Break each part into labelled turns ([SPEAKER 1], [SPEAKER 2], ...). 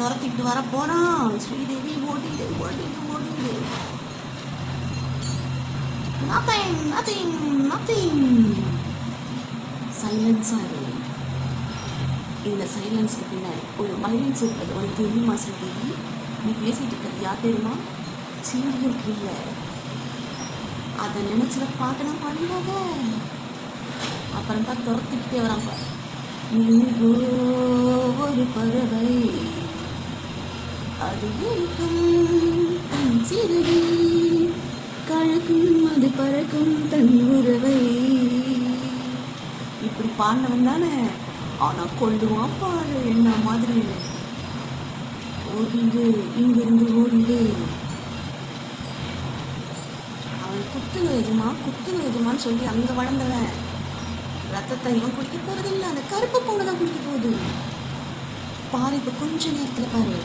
[SPEAKER 1] துரத்திட்டு வர போறான். ஸ்ரீதேவி ஓடிடு ஓடிடு ஓடிடு. நத்திங் நத்திங் நத்திங் சைலன்ஸாக இருக்கு இந்த சைலன்ஸுக்கு பின்னாடி ஒரு வைலன்ஸ் ஒரு உனக்கு தெரியுமா ஸ்ரீதேவி? நீ பேசிட்டு இருக்கிறது யார் தெரியுமா? சீரியல் இல்லை அதை நினைச்சத பார்க்கணும் பண்ணிடாத அப்புறம் பார்த்து துரத்திக்கிட்டே வரான் பாரு. ஒரு பறவை. அது இருக்கும் தன் கழக்கும் அது பறக்கும் தன் உறவை. இப்படி பாடினவன் தானே? ஆனால் கொள்ளுவான் பாரு என்ன மாதிரி. ஓடிடு இங்கிருந்து ஓடிடு. அவன் குத்து வேதுமா குத்து வேதுமான்னு சொல்லி அங்கே வளர்ந்தவன். ரத்தத்தை இவன் குடிக்க போறதில்ல அந்த கருப்பு பொண்ணு தான் குடிக்க போகுது. பாரு இப்போ கொஞ்ச நேரத்தில் பாரு.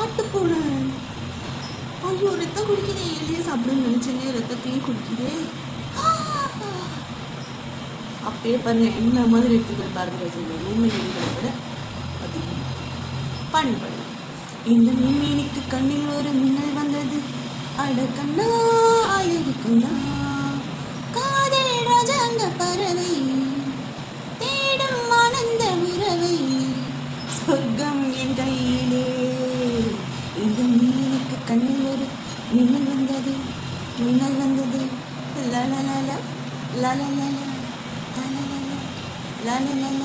[SPEAKER 1] காட்டு போனேன் ஐயோ ரத்தம் குடிக்குதே. எலியே சாப்பிடுன்னு நினைச்சேனே ரத்தத்தையும் குடிக்குதே. அப்பயே பாருங்க என்ன மாதிரி எடுத்துக்கிற பாருங்க ராஜன். உண்மை விட அதிகம். பண்ணி இந்த மீனிக்கு கண்ணில் ஒரு மின்னல் வந்தது. அட கண்ணா அழகு கண்ணா. காதல் ராஜாங்க பறவை. தேடும் ஆனந்த உறவை. சொர்க்கம் என் கையிலே. இந்த மின்னலுக்கு கண்ணில் ஒரு மின்னல் வந்தது மின்னல் வந்தது. லலலல லலலல லலலல லலலல